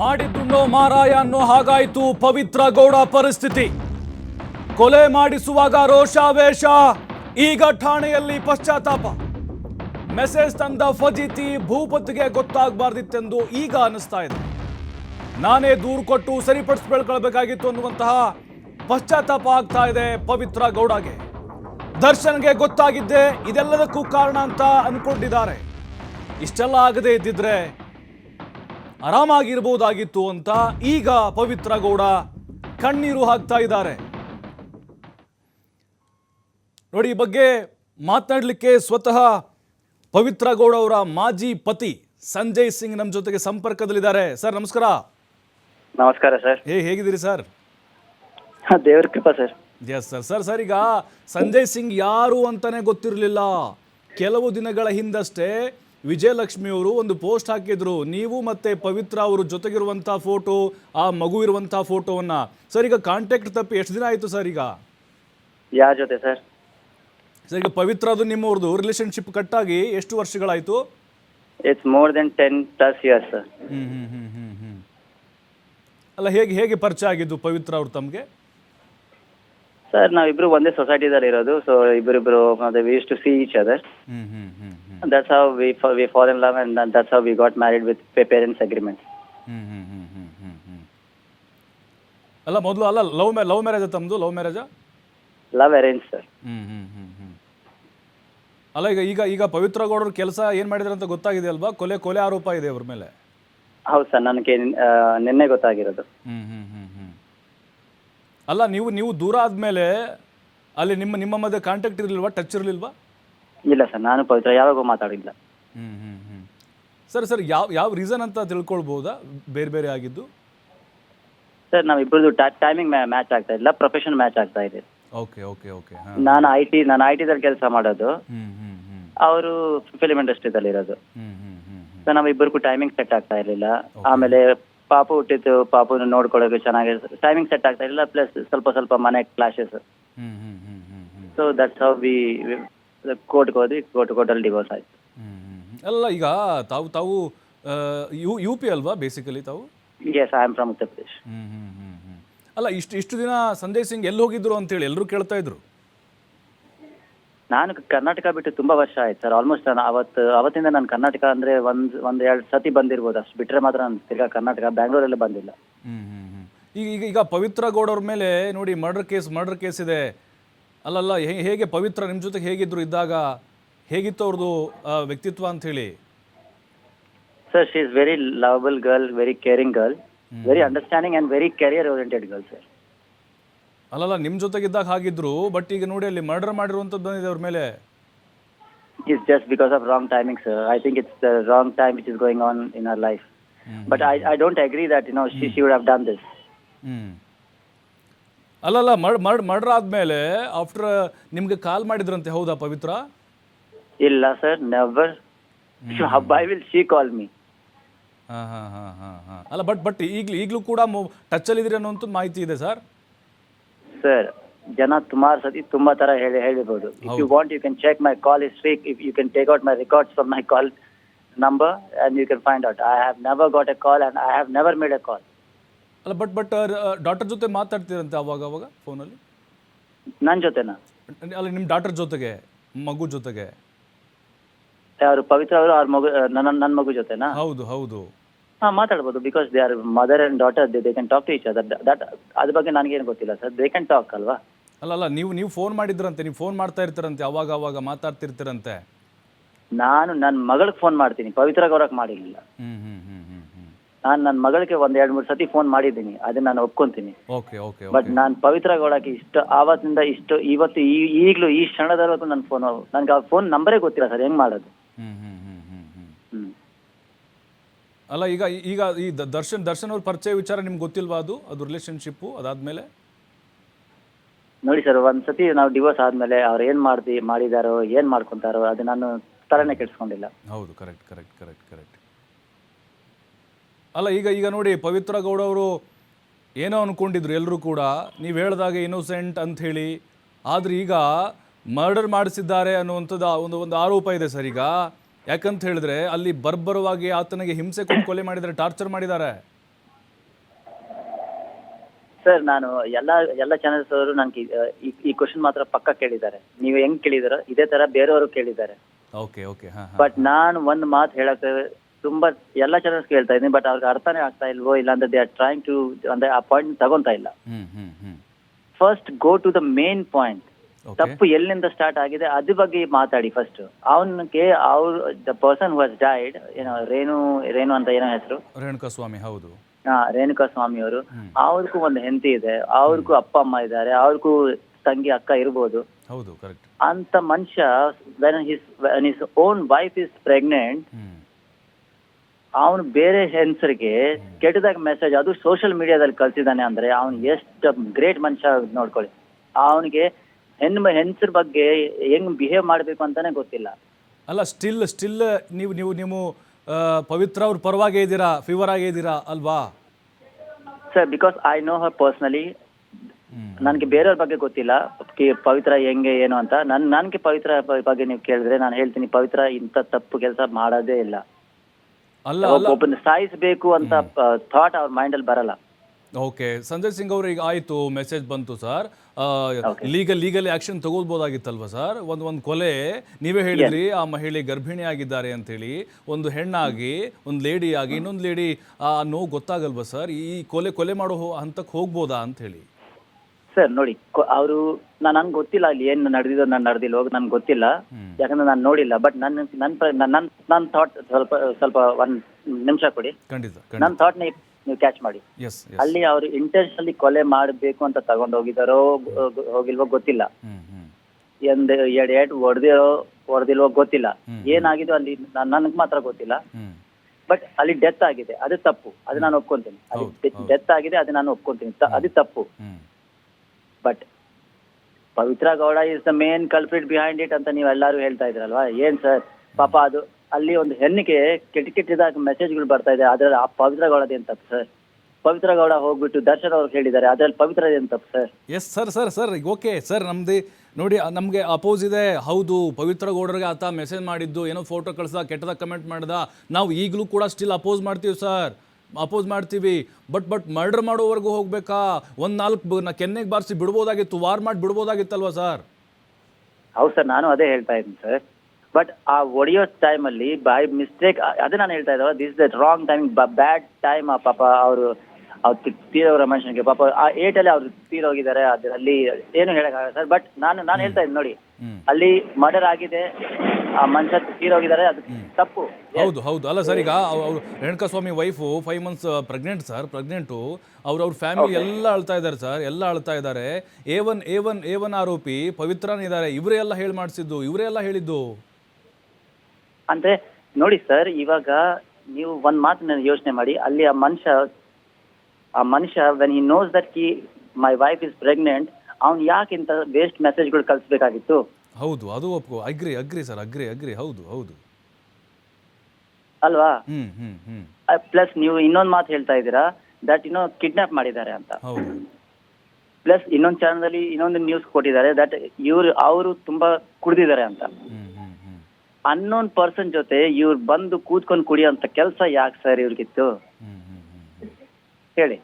ಮಾಡಿದ್ದುಣ್ಣೋ ಮಾರಾಯ ಅನ್ನೋ ಹಾಗಾಯಿತು ಪವಿತ್ರ ಗೌಡ ಪರಿಸ್ಥಿತಿ. ಕೊಲೆ ಮಾಡಿಸುವಾಗ ರೋಷಾವೇಶ, ಈಗ ಠಾಣೆಯಲ್ಲಿ ಪಶ್ಚಾತ್ತಾಪ. ಮೆಸೇಜ್ ತಂದ ಫಜೀತಿ ಭೂಪತಿಗೆ ಗೊತ್ತಾಗಬಾರ್ದಿತ್ತೆಂದು ಈಗ ಅನಿಸ್ತಾ ಇದೆ. ನಾನೇ ದೂರು ಕೊಟ್ಟು ಸರಿಪಡಿಸ್ಬೇಕಾಗಿತ್ತು ಅನ್ನುವಂತಹ ಪಶ್ಚಾತ್ತಾಪ ಆಗ್ತಾ ಇದೆ ಪವಿತ್ರ ಗೌಡಗೆ. ದರ್ಶನ್ಗೆ ಗೊತ್ತಾಗಿದ್ದೆ ಇದೆಲ್ಲದಕ್ಕೂ ಕಾರಣ ಅಂತ ಅನ್ಕೊಂಡಿದ್ದಾರೆ. ಇಷ್ಟೆಲ್ಲ ಆಗದೆ ಇದ್ದಿದ್ರೆ ಆರಾಮಾಗಿರ್ಬೋದಾಗಿತ್ತು ಅಂತ ಈಗ ಪವಿತ್ರ ಗೌಡ ಕಣ್ಣೀರು ಹಾಕ್ತಾ ಇದ್ದಾರೆ. ನೋಡಿ ಈ ಬಗ್ಗೆ ಮಾತನಾಡಲಿಕ್ಕೆ ಸ್ವತಃ ಪವಿತ್ರ ಗೌಡ ಅವರ ಮಾಜಿ ಪತಿ ಸಂಜಯ್ ಸಿಂಗ್ ನಮ್ಮ ಜೊತೆಗೆ ಸಂಪರ್ಕದಲ್ಲಿದ್ದಾರೆ. ಸರ್ ನಮಸ್ಕಾರ. ನಮಸ್ಕಾರ ಸರ್. ಹೇ ಹೇಗಿದ್ದೀರಿ ಸರ್? ದೇವ್ರ ಕೃಪಾ sir. Yes sir sir sir ಈಗ ಸಂಜಯ್ ಸಿಂಗ್ ಯಾರು ಅಂತಾನೆ ಗೊತ್ತಿರಲಿಲ್ಲ. ಕೆಲವು ದಿನಗಳ ಹಿಂದಷ್ಟೇ ವಿಜಯಲಕ್ಷ್ಮಿ ಅವರು ಒಂದು ಪೋಸ್ಟ್ ಹಾಕಿದ್ರು. ನೀವು ಮತ್ತೆ ಪವಿತ್ರ ಅವರು ಜೊತೆಗಿರುವಂತಹ ಫೋಟೋ ಆ ಮಗು ಇರುವಂಥ ಫೋಟೋವನ್ನ. ಸರ್ ಈಗ ಕಾಂಟ್ಯಾಕ್ಟ್ ತಪ್ಪಿ ಎಷ್ಟು ದಿನ ಆಯ್ತು ಸರ್ ಈಗ? ಯಾರ ಜೊತೆ ಸರ್? ಸರ್ ಈಗ ಪವಿತ್ರ ಅದು ನಿಮ್ಮವ್ರದ್ದು ರಿಲೇಶನ್ಶಿಪ್ ಕಟ್ಟಾಗಿ ಎಷ್ಟು ವರ್ಷಗಳಾಯಿತು? It's more than ten plus years sir hmm hmm hmm hmm hmm. ಅಲ್ಲ ಹೇಗೆ ಹೇಗೆ ಪರಿಚಯ ಆಗಿದ್ದು ಪವಿತ್ರ ಅವ್ರು ತಮಗೆ? ಸರ್ ನಾವಿಬ್ರು ಒಂದೇ ಸೊಸೈಟಿದಲ್ಲಿ ಇರೋದು so ಇಬ್ಬರಿಬ್ರು we we to see each other hmm hmm hmm. Hmm how we we we foreign love and how we we got with parents agreement hmm hmm hmm hmm hmm hmm. ಅಲ್ಲ ಮೊದಲು ಅಲ್ಲ love ಮ್ಯಾ love marriage ತಮ್ಮದು love ಮ್ಯಾರೇಜಾ love arrange sir ಹ್ಮ್ ಹ್ಮ್ ಹ್ಮ್ ಹ್ಮ್. ಅಲ್ಲ ಈಗ ಈಗ ಈಗ ಪವಿತ್ರ ಗೌಡರು ಕೆಲಸ ಏನು ಮಾಡಿದ್ರು ಅಂತ ಗೊತ್ತಾಗಿದೆ ಅಲ್ವಾ ಕೊಲೆ ಕೊಲೆ ಆರೋಪ ಇದೆ ಅವ್ರ ಮೇಲೆ. ಹೌದು ಸರ್ ನನಗೆ ನಿನ್ನೆ ಗೊತ್ತಾಗಿರೋದು. ಹ್ಮ್ ಹ್ಮ್ ಹ್ಮ್ ಹ್ಮ್. ಅಲ್ಲ ನೀವು ನೀವು ದೂರ ಆದ್ಮೇಲೆ ಅಲ್ಲಿ ನಿಮ್ಮ ನಿಮ್ಮ ಮಧ್ಯೆ ಕಾಂಟ್ಯಾಕ್ಟ್ ಇರಲಿಲ್ವಾ? ಟಚ್ ಇರಲಿಲ್ವಾ? ಇಲ್ಲ ಸರ್ ನಾನು ಪವಿತ್ರ ಯಾವಾಗೂ ಮಾತಾಡಿಲ್ಲ. ಹ್ಮ್ ಹ್ಮ್ ಹ್ಮ್. ಸರ್ ಸರ್ ಯಾವ ಯಾವ ರೀಸನ್ ಅಂತ ತಿಳ್ಕೊಳ್ಬಹುದಾ ಬೇರೆ ಬೇರೆ ಆಗಿದ್ದು? ಸರ್ ನಾವಿಬ್ಬರದು ಟೈಮಿಂಗ್ ಮ್ಯಾಚ್ ಆಗ್ತಾ ಇಲ್ಲ ಪ್ರೊಫೆಷನ್ ಮ್ಯಾಚ್ ಆಗ್ತಾ ಇದೆ. ಓಕೆ ಓಕೆ ಓಕೆ ನಾನು ಐ ಟಿ ನಾನು ಐ ಟಿದಲ್ಲಿ ಕೆಲಸ ಮಾಡೋದು. ಹ್ಮ್ ಹ್ಮ್ ಹ್ಮ್. ಅವರು ಫಿಲಿಮ್ ಇಂಡಸ್ಟ್ರಿದಲ್ಲಿ ಇರೋದು. ಹ್ಮ್ ಹ್ಮ್ ಹ್ಮ್ ಹ್ಮ್ ಸೊ ನಾವಿಬ್ಬರಿಗೂ ಟೈಮಿಂಗ್ ಸೆಟ್ ಆಗ್ತಾ ಇರಲಿಲ್ಲ. ಆಮೇಲೆ ಪಾಪು ಹುಟ್ಟಿತ್ತು ಪಾಪುನ ನೋಡ್ಕೊಳ್ಳೋಕೆ ಚೆನ್ನಾಗಿ ಟೈಮಿಂಗ್ ಸೆಟ್ ಆಗ್ತಾ ಇರಲಿಲ್ಲ ಪ್ಲಸ್ ಸ್ವಲ್ಪ ಸ್ವಲ್ಪ ಮನೆ clashes hmm hmm hmm hmm hmm. So that's how we ಕೋರ್ಟ್ಗೆ ಹೋದ್ವಿ ಕೋರ್ಟ್ ಕೋರ್ಟಲ್ಲಿ ಡಿವೋರ್ಸ್ ಆಯ್ತು. ಅಲ್ಲ ಈಗ ತಾವು ತಾವು ಯು ಯು ಪಿ ಅಲ್ವಾ ಬೇಸಿಕಲಿ ತಾವು? Yes I am from Uttar Pradesh ಅಲ್ಲ ಇಷ್ಟು ಇಷ್ಟು ದಿನ ಸಂದೇಶ್ ಸಿಂಗ್ ಎಲ್ಲಿ ಹೋಗಿದ್ರು ಅಂತೇಳಿ ಎಲ್ಲರೂ ಕೇಳ್ತಾ ಇದ್ರು? ನಾನು ಕರ್ನಾಟಕ ಬಿಟ್ಟು ತುಂಬಾ ವರ್ಷ ಆಯ್ತು ಸರ್. ಆಲ್ಮೋಸ್ಟ್ ನಾನು ಅವತ್ತು ಅವತ್ತಿಂದ ನಾನು ಕರ್ನಾಟಕ ಅಂದ್ರೆ ಒಂದ್ ಒಂದ್ ಎರಡು ಸತಿ ಬಂದಿರ್ಬೋದು. ಅಷ್ಟು ಬಿಟ್ರೆ ಮಾತ್ರ ನಾನು ತಿರ್ಗಾ ಕರ್ನಾಟಕ ಬ್ಯಾಂಗ್ಳೂರಲ್ಲಿ ಬಂದಿಲ್ಲ. ಈಗ ಈಗ ಈಗ ಪವಿತ್ರ ಗೌಡ ಅವ್ರ ಮೇಲೆ ನೋಡಿ ಮರ್ಡರ್ ಕೇಸ್ ಮರ್ಡರ್ ಕೇಸ್ ಇದೆ. ಅಲ್ಲಲ್ಲ ಹೇಗೆ ಪವಿತ್ರ ನಿಮ್ಮ ಜೊತೆಗೆ ಹೇಗಿದ್ರು ಇದ್ದಾಗ ಹೇಗಿತ್ತು ಅವ್ರದ್ದು ವ್ಯಕ್ತಿತ್ವ ಅಂತ ಹೇಳಿ sir she is very lovable girl very caring girl very understanding and very career oriented girl sir ಅಲ್ಲಲ್ಲ ನಿಮ್ಮ ಜೊತೆಗಿದ್ದಾಗ ಹಾಗಿದ್ರು ಬಟ್ ಈಗ ನೋಡಿ ಅಲ್ಲಿ ಮರ್ಡರ್ ಮಾಡಿರುವಂತದ್ದು ಬಂದಿದೆ ಅವ್ರ ಮೇಲೆ. It's just because of wrong timing sir I think it's wrong time which which is going on in life. But I I don't agree that you know she, she would have done this. ಅಲ್ಲಲ್ಲ ಮರ್ಡ್ ಮರ್ಡ್ murder ಆದಮೇಲೆ after ನಿಮ್ಗೆ ಕಾಲ್ ಮಾಡಿದ್ರಂತೆ ಹೌದಾ ಪವಿತ್ರ? ಇಲ್ಲ sir never I will see call me ಹಾಂ ಹಾಂ ಹಾಂ ಹಾಂ ಹಾಂ. ಅಲ್ಲ ಬಟ್ ಬಟ್ ಈಗಲೂ ಈಗಲೂ ಕೂಡ ಟಚ್ಚಲ್ಲಿದ್ದೀರಿ ಅನ್ನೋಂಥದ್ದು ಮಾಹಿತಿ ಇದೆ ಸರ್ ಸರ್ ಜನ ಸುಮಾರು ಸತಿ ತುಂಬಾ ತರ ಹೇಳಿ ಹೇಳಿರ್ಬೋದು. If you want you can check my call is fake if you can take out my records from my call number and you can find out I have never got a call and I have never made a call ಅಲ್ಲ but but doctor ಜೊತೆ ಮಾತಾಡ್ತೀರಂತೆ ಅವಾಗ ಅವಾಗ ಫೋನಲ್ಲಿ ನನ್ನ ಜೊತೆನಾ? ಅಲ್ಲ ನಿಮ್ಮ doctor ಜೊತೆಗೆ ಮಗು ಜೊತೆಗೆ? ಯಾರು ಪವಿತ್ರ ಅವರು ಅವ್ರ ಮಗು ನನ್ನ ನನ್ನ ಮಗು ಜೊತೆನಾ? ಹೌದು ಹೌದು. ಹಾ ಮಾತಾಡ್ಬೋದು because they are mother and daughter they can talk to each other that ಅದ್ರ ಬಗ್ಗೆ ಏನು ಗೊತ್ತಿಲ್ಲ ಸರ್ ದೇ ಕ್ಯಾನ್ ಟಾಕ್ ಅಲ್ವಾ? ಅಲ್ಲ ಅಲ್ಲ ನೀವು ನೀವು ಫೋನ್ ಮಾಡಿದ್ರಂತೆ ನೀವು ಫೋನ್ ಮಾಡ್ತಾ ಇರ್ತೀರಂತೆ ಅವಾಗ ಅವಾಗ ಮಾತಾಡ್ತಿರ್ತೀರಂತೆ? ನಾನು ನನ್ನ ಮಗಳಿಗೆ ಫೋನ್ ಮಾಡ್ತೀನಿ ಪವಿತ್ರ ಗೌರಕ್ಕೆ ಮಾಡಿರಲಿಲ್ಲ. ಹ್ಮ್ ಹ್ಮ್ ಹ್ಮ್. ನಾನು ನನ್ನ ಮಗಳಿಗೆ ಒಂದ್ ಎರಡ್ ಮೂರು ಸತಿ ಫೋನ್ ಮಾಡಿದ್ದೀನಿ. ಅದನ್ನ ನಾನು ಒಪ್ಕೊಂತೀನಿ. ಓಕೆ ಓಕೆ ಬಟ್ ನಾನು ಪವಿತ್ರ ಗೌಡಕ್ಕೆ ಇಷ್ಟು ಆವತ್ತಿಂದ ಇಷ್ಟು ಇವತ್ತು ಈ ಈಗಲೂ ಈ ಕ್ಷಣದವರೆಗೂ ನನ್ನ ಫೋನ್ ನನ್ಗೆ ಆ ಫೋನ್ ನಂಬರೇ ಗೊತ್ತಿಲ್ಲ ಸರ್ ಹೆಂಗ್ ಮಾಡೋದು? ಹ್ಮ್ ಹ್ಮ್ ಹ್ಮ್ ಹ್ಮ್ ಹ್ಮ್. ಹ್ಮ್. ಅಲ್ಲ ಈಗ ಈಗ ಈ ದ- ದರ್ಶನ್ ದರ್ಶನ್ ಅವ್ರ ಪರಿಚಯ ವಿಚಾರ ನಿಮ್ಗೆ ಗೊತ್ತಿಲ್ವಾ ಅದು? ಅದು ರಿಲೇಶನ್ಶಿಪ್ಪು ಅದಾದ್ಮೇಲೆ? ನೋಡಿ ಸರ್ ಒಂದ್ಸತಿ ನಾವು ಡಿವೋರ್ಸ್ ಆದ್ಮೇಲೆ ಅವ್ರು ಏನ್ ಮಾಡ್ತಿ ಮಾಡಿದಾರೋ ಏನ್ ಮಾಡ್ಕೊಂತಾರೋ ಅದು ನಾನು ತಲೆನೇ ಕೆಡ್ಸ್ಕೊಂಡಿಲ್ಲ. ಹೌದು ಕರೆಕ್ಟ್ ಕರೆಕ್ಟ್ ಕರೆಕ್ಟ್ ಕರೆಕ್ಟ್ ಅಲ್ಲ ಈಗ ಈಗ ನೋಡಿ ಪವಿತ್ರ ಗೌಡ ಅವರು ಏನೋ ಅಂದ್ಕೊಂಡಿದ್ರು ಎಲ್ಲರೂ ಕೂಡ ನೀವು ಹೇಳಿದಾಗ ಇನ್ನೋಸೆಂಟ್ ಅಂತ ಹೇಳಿ ಆದ್ರೆ ಈಗ ಮರ್ಡರ್ ಮಾಡಿಸಿದ್ದಾರೆ ಅನ್ನುವಂಥದ್ದು ಒಂದು ಒಂದು ಆರೋಪ ಇದೆ ಸರ್ ಈಗ. ಯಾಕಂತ ಹೇಳಿದ್ರೆ ಅಲ್ಲಿ ಬರ್ಬರವಾಗಿ ಆತನಿಗೆ ಹಿಂಸೆ ಕೊಟ್ಟು ಕೊಲೆ ಮಾಡಿದ್ದಾರೆ ಟಾರ್ಚರ್ ಮಾಡಿದ್ದಾರೆ. ಸರ್ ನಾನು ಎಲ್ಲ ಎಲ್ಲ ಚಾನೆಲ್ಸ್ ಅವರು ನನಗೆ ಈ ಕ್ವಶನ್ ಮಾತ್ರ ಪಕ್ಕ ಕೇಳಿದ್ದಾರೆ. ನೀವು ಹೆಂಗ್ ಕೇಳಿದಾರೋ ಇದೇ ತರ ಬೇರೆಯವರು ಕೇಳಿದ್ದಾರೆ. ಓಕೆ ಓಕೆ ಬಟ್ ನಾನು ಒಂದ್ ಮಾತು ಹೇಳಕ್ ತುಂಬಾ ಎಲ್ಲ ಚಾನಲ್ಸ್ ಕೇಳ್ತಾ ಇದ್ದೀನಿ ಬಟ್ ಅವ್ರಿಗೆ ಅರ್ಥನೇ ಆಗ್ತಾ ಇಲ್ವೋ ಇಲ್ಲ ಅಂದ್ರೆ ದೇ ಆರ್ ಟ್ರೈಂಗ್ ಟು ಅಂದ್ರೆ ಆ ಪಾಯಿಂಟ್ ತಗೊಂತಾ ಇಲ್ಲ. First go to the main point ತಪ್ಪು ಎಲ್ಲಿಂದ ಸ್ಟಾರ್ಟ್ ಆಗಿದೆ ಅದ್ರ ಬಗ್ಗೆ ಮಾತಾಡಿ ಫಸ್ಟ್ ಅವನಿಗೆ ಅವ್ರ ದ ಪರ್ಸನ್ ವಾಸ್ ಡೈಡ್ ಏನೋ ರೇಣು ರೇಣು ಅಂತ ಏನೋ ಹೆಸರು. ರೇಣುಕಾ ಸ್ವಾಮಿ ಹೌದು. ಹಾ ರೇಣುಕಾ ಸ್ವಾಮಿ ಅವರು. ಅವ್ರಿಗೂ ಒಂದು ಹೆಂಡತಿ ಇದೆ. ಅವ್ರಿಗೂ ಅಪ್ಪ ಅಮ್ಮ ಇದ್ದಾರೆ. ಅವ್ರಿಗೂ ತಂಗಿ ಅಕ್ಕ ಇರ್ಬೋದು. ಹೌದು ಕರೆಕ್ಟ್ ಅಂತ ಮನುಷ್ಯ when his when his own wife is pregnant ಅವನು ಬೇರೆ ಹೆಂಗಸರಿಗೆ ಕೆಟ್ಟದಾಗ ಮೆಸೇಜ್ ಅದು ಸೋಷಿಯಲ್ ಮೀಡಿಯಾದಲ್ಲಿ ಕಳ್ಸಿದಾನೆ ಅಂದ್ರೆ ಅವ್ನು ಎಷ್ಟು ಗ್ರೇಟ್ ಮನುಷ್ಯ ನೋಡ್ಕೊಳ್ಳಿ. ಅವನಿಗೆ ಹೆಣ್ಣು ಹೆಂಗಸರ ಬಗ್ಗೆ ಹೆಂಗ್ ಬಿಹೇವ್ ಮಾಡ್ಬೇಕು ಅಂತಾನೆ ಗೊತ್ತಿಲ್ಲ. ಅಲ್ಲ ಸ್ಟಿಲ್ ಸ್ಟಿಲ್ ನೀವು ನೀವು ನೀವು ಪವಿತ್ರ ಅವ್ರ ಪರವಾಗಿ ಇದ್ದೀರಾ? ಫೀವರ್ ಆಗಿ ಇದ್ದೀರಾ ಅಲ್ವಾ? Sir because I know her personally. ನನಗೆ ಬೇರೆಯವ್ರ ಬಗ್ಗೆ ಗೊತ್ತಿಲ್ಲ. ಪವಿತ್ರ ಹೆಂಗೆ ಏನು ಅಂತ. ನನ್ ನನಗೆ ಪವಿತ್ರ ಬಗ್ಗೆ ನೀವು ಕೇಳಿದ್ರೆ ನಾನು ಹೇಳ್ತೀನಿ ಪವಿತ್ರ ಇಂಥ ತಪ್ಪು ಕೆಲಸ ಮಾಡೋದೇ ಇಲ್ಲ. ಅಲ್ಲ ಒಬ್ಬನ ಸಾಯಿಸಬೇಕು ಅಂತ ಥಾಟ್ ಅವ್ರ ಮೈಂಡಲ್ಲಿ ಬರಲ್ಲ. ಓಕೆ ಸಂಜಯ್ ಸಿಂಗ್ ಅವರು ಈಗ ಆಯಿತು ಮೆಸೇಜ್ ಬಂತು ಸರ್ ಲೀಗಲ್ ಲೀಗಲ್ ಆಕ್ಷನ್ ತಗೋಬೋದಾಗಿತ್ತಲ್ವಾ ಸರ್ ಒಂದು ಒಂದು ಕೊಲೆ ನೀವೇ ಹೇಳಿದ್ರಿ ಆ ಮಹಿಳೆ ಗರ್ಭಿಣಿ ಆಗಿದ್ದಾರೆ ಅಂತ ಹೇಳಿ ಒಂದು ಹೆಣ್ಣಾಗಿ ಒಂದು ಲೇಡಿ ಆಗಿ ಇನ್ನೊಂದು ಲೇಡಿ ಆ ನೋವು ಗೊತ್ತಾಗಲ್ವಾ ಸರ್ ಈ ಕೊಲೆ ಕೊಲೆ ಮಾಡೋ ಹಂತಕ್ಕೆ ಹೋಗ್ಬೋದಾ ಅಂತ ಹೇಳಿ ಸರ್ ನೋಡಿ ಅವರು ನಾನು ಗೊತ್ತಿಲ್ಲ ಅಲ್ಲಿ ಏನು ನಡೆದಿದ್ದು ನಾನು ನಡೆದಿಲ್ಲ ನನ್ಗೆ ಗೊತ್ತಿಲ್ಲ. ಯಾಕಂದ್ರೆ ನಾನು ನೋಡಿಲ್ಲ ಬಟ್ ನನ್ನ ನನ್ನ ನನ್ನ ನನ್ನ ಥಾಟ್ ಸ್ವಲ್ಪ ಸ್ವಲ್ಪ ಒಂದ್ ನಿಮಿಷ ಕೊಡಿ. ನನ್ನ ಥಾಟ್ನ ಥಾಟ್ ನೀವು ಕ್ಯಾಚ್ ಮಾಡಿ. ಅಲ್ಲಿ ಅವರು ಇಂಟೆನ್ಷನಲಿ ಕೊಲೆ ಮಾಡಬೇಕು ಅಂತ ತಗೊಂಡು ಹೋಗಿದಾರೋ ಹೋಗಿಲ್ವೋ ಗೊತ್ತಿಲ್ಲ. ಎಂದ್ ಎರಡ್ ಎರಡ್ ಹೊಡೆದಿರೋ ಹೊಡೆದಿಲ್ವೋ ಗೊತ್ತಿಲ್ಲ. ಏನಾಗಿದೋ ಅಲ್ಲಿ ನನಗೆ ಮಾತ್ರ ಗೊತ್ತಿಲ್ಲ. ಬಟ್ ಅಲ್ಲಿ ಡೆತ್ ಆಗಿದೆ ಅದು ತಪ್ಪು. ಅದು ನಾನು ಒಪ್ಕೊಂತೀನಿ. ಡೆತ್ ಆಗಿದೆ ಅದು ನಾನು ಒಪ್ಕೊಂತೀನಿ. ಅದು ತಪ್ಪು. But Pavithra Gowda is the main culprit behind it ಅಂತ ನೀವೆಲ್ಲರೂ ಹೇಳ್ತಾ ಇದ್ರಲ್ವಾ? ಏನ್ ಸರ್ ಪಾಪ ಅದು ಅಲ್ಲಿ ಒಂದು ಹೆಣ್ಣಿಗೆ ಕೆಟ್ಟ ಕೆಟ್ಟದಾಗ ಮೆಸೇಜ್ಗಳು ಬರ್ತಾ ಇದೆ. ಅದ್ರಲ್ಲಿ ಆ ಪವಿತ್ರ ಗೌಡದೇನ್ ತಪ್ಪು ಸರ್ ಪವಿತ್ರ ಗೌಡ ಹೋಗ್ಬಿಟ್ಟು ದರ್ಶನ್ ಅವ್ರು ಹೇಳಿದ್ದಾರೆ. ಅದ್ರಲ್ಲಿ ಪವಿತ್ರದೇನ್ ತಪ್ಪು sir yes sir sir sir okay sir ನಮ್ದು ನೋಡಿ ನಮಗೆ ಅಪೋಸ್ ಇದೆ. ಹೌದು ಪವಿತ್ರ ಗೌಡರಿಗೆ ಆತ ಮೆಸೇಜ್ ಮಾಡಿದ್ದು, ಏನೋ ಫೋಟೋ ಕಳಿಸ್ದ, ಕೆಟ್ಟದ ಕಮೆಂಟ್ ಮಾಡ್ದ. ನಾವು ಈಗಲೂ ಕೂಡ ಸ್ಟಿಲ್ ಅಪೋಸ್ ಮಾಡ್ತೀವಿ ಸರ್ ಅಪೋಸ್ ಮಾಡ್ತೀವಿ. ಬಟ್ ಬಟ್ ಮರ್ಡರ್ ಮಾಡೋವರೆಗೂ ಹೋಗ್ಬೇಕಾ? ಒಂದ್ ನಾಲ್ಕು ಕೆನ್ನೆಗೆ ಬಾರಿಸಿ ಬಿಡ್ಬೋದಾಗಿತ್ತು, ವಾರ್ ಮಾಡಿ ಬಿಡ್ಬೋದಾಗಿತ್ತಲ್ವಾ ಸರ್? ಹೌದು ಸರ್, ನಾನು ಅದೇ ಹೇಳ್ತಾ ಇದ್ದೀನಿ ಸರ್. ಬಟ್ ಆ ಒಡೆಯೋ ಟೈಮಲ್ಲಿ, ಬೈ ಮಿಸ್ಟೇಕ್ ಅದೇ ನಾನು ಹೇಳ್ತಾ ಇದ್ದಾವೆ this the wrong timing bad time ಆ ಪಾಪ ಅವರು ಅವ್ರು ತೀರೋಗಿರೋ ಮನುಷ್ಯನಿಗೆ ಪಾಪ ಆ ಏಟ್ ಅಲ್ಲಿ ಅವ್ರು ತೀರೋಗಿದ್ದಾರೆ ಅದರಲ್ಲಿ ಏನು ಹೇಳಕ್ಕಾಗಲ್ಲ ಸರ್ ಬಟ್ ನಾನು ನಾನು ಹೇಳ್ತಾ ಇದ್ದೀನಿ ನೋಡಿ. ಅಲ್ಲಿ ಮರ್ಡರ್ ಆಗಿದೆ ಆ ಮನುಷ್ಯ ತೀರೋಗಿದ್ದಾರೆ ಅದು ತಪ್ಪು. ಹೌದು ಹೌದು. ಅಲ್ಲ ಸರ್ ಈಗ ಅವರು Renuka Swamy wife five months pregnant sir pregnant ಅವ್ರ ಅವ್ರ ಫ್ಯಾಮಿಲಿ ಎಲ್ಲ ಅಳ್ತಾ ಇದ್ದಾರೆ ಸರ್ ಎಲ್ಲ ಅಳ್ತಾ ಇದ್ದಾರೆ. A one A one A one ಆರೋಪಿ ಪವಿತ್ರನ್ ಇದ್ದಾರೆ. ಇವರೇ ಎಲ್ಲ ಹೇಳಿ ಮಾಡಿಸಿದ್ದು ಇವರೇ ಎಲ್ಲ ಹೇಳಿದ್ದು? ಅಂದ್ರೆ ನೋಡಿ ಸರ್ ಇವಾಗ ನೀವು ಒಂದ್ ಮಾತು ಯೋಚನೆ ಮಾಡಿ ಅಲ್ಲಿ ಆ ಮನುಷ್ಯ ಆ ಮನುಷ್ಯ ವೆನ್ ಹಿ ನೋಸ್ ದಟ್ ಕಿ ಮೈ ವೈಫ್ ಇಸ್ ಪ್ರೆಗ್ನೆಂಟ್ ಅವ್ನು ಯಾಕೆ ಇಂಥ ವೇಸ್ಟ್ ಮೆಸೇಜ್ಗಳು ಕಳಿಸ್ಬೇಕಾಗಿತ್ತು? ಹೌದು ಅದು ಒಪ್ಕೋ agree agree sir agree agree ಹೌದು ಹೌದು. ಅಲ್ವಾ? ಹ್ಮ್ ಹ್ಮ್ ಹ್ಮ್. ಪ್ಲಸ್ ನೀವು ಇನ್ನೊಂದು ಮಾತು ಹೇಳ್ತಾ ಇದ್ದೀರಾ ದಟ್ ಇನ್ನೋ ಕಿಡ್ನಾಪ್ ಮಾಡಿದ್ದಾರೆ ಅಂತ. ಹೌದು. ಪ್ಲಸ್ ಇನ್ನೊಂದು ಚಾನಲಲ್ಲಿ ಇನ್ನೊಂದು ನ್ಯೂಸ್ ಕೊಟ್ಟಿದ್ದಾರೆ ದಟ್ ಇವ್ರು ಅವರು ತುಂಬಾ ಕುಡಿದಿದ್ದಾರೆ ಅಂತ. ಹ್ಮ್ ಹ್ಮ್ ಹ್ಮ್. ಅನ್ನೋನ್ ಪರ್ಸನ್ ಜೊತೆ ಇವ್ರು ಬಂದು ಕೂತ್ಕೊಂಡು ಕುಡಿಯೋಂಥ ಕೆಲಸ ಯಾಕೆ ಸರ್ ಇವ್ರಿಗಿತ್ತು? ಹ್ಮ್ ಹ್ಮ್ ಹ್ಮ್. ಹೇಳಿ.